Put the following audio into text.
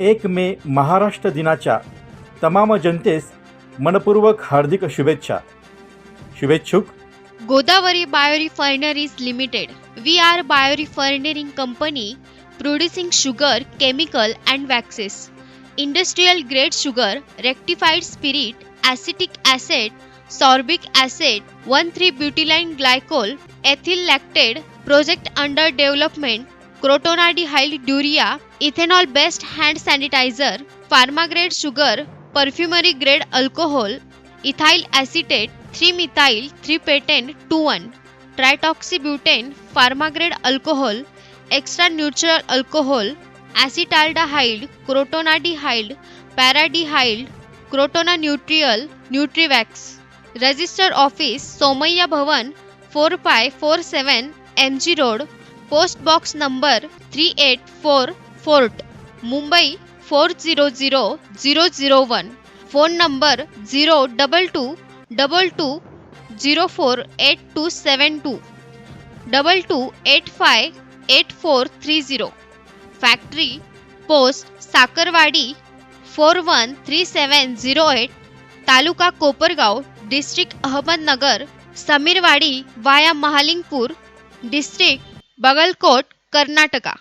एक मे महाराष्ट्र दिनाच्या तमाम जनतेस मनपूर्वक हार्दिक शुभेच्छा. शुभेच्छुक. Godavari biorefineries limited we are biorefining company producing sugar chemical and waxes industrial grade sugar rectified spirit acetic acid sorbic acid one three butylene glycol ethyl lactate project under development rectified spirit, acetic acid, sorbic acid, 1,3-butylene glycol, ethyl lactate, project under development, crotonadihyl urea, ethanol based hand sanitizer, pharma grade sugar, perfumery grade alcohol, ethyl acetate, 3-methyl, 3-patent, 2-1, tritoxybutane, pharma grade alcohol, extra neutral alcohol, acetaldehyde, crotonadihyde, paradehyde, crotonanutriol, nutrivax. Register office Somaiya Bhavan 4547 MG Road, post box number 384 Fort, Mumbai 400001. Phone number 022 double two zero four eight two seven two double two eight five eight four three zero factory post Sakharwadi four one three seven zero eight taluka Kopargaon district Ahmednagar Sameerwadi via Mahalingpur district Bagalkot Karnataka.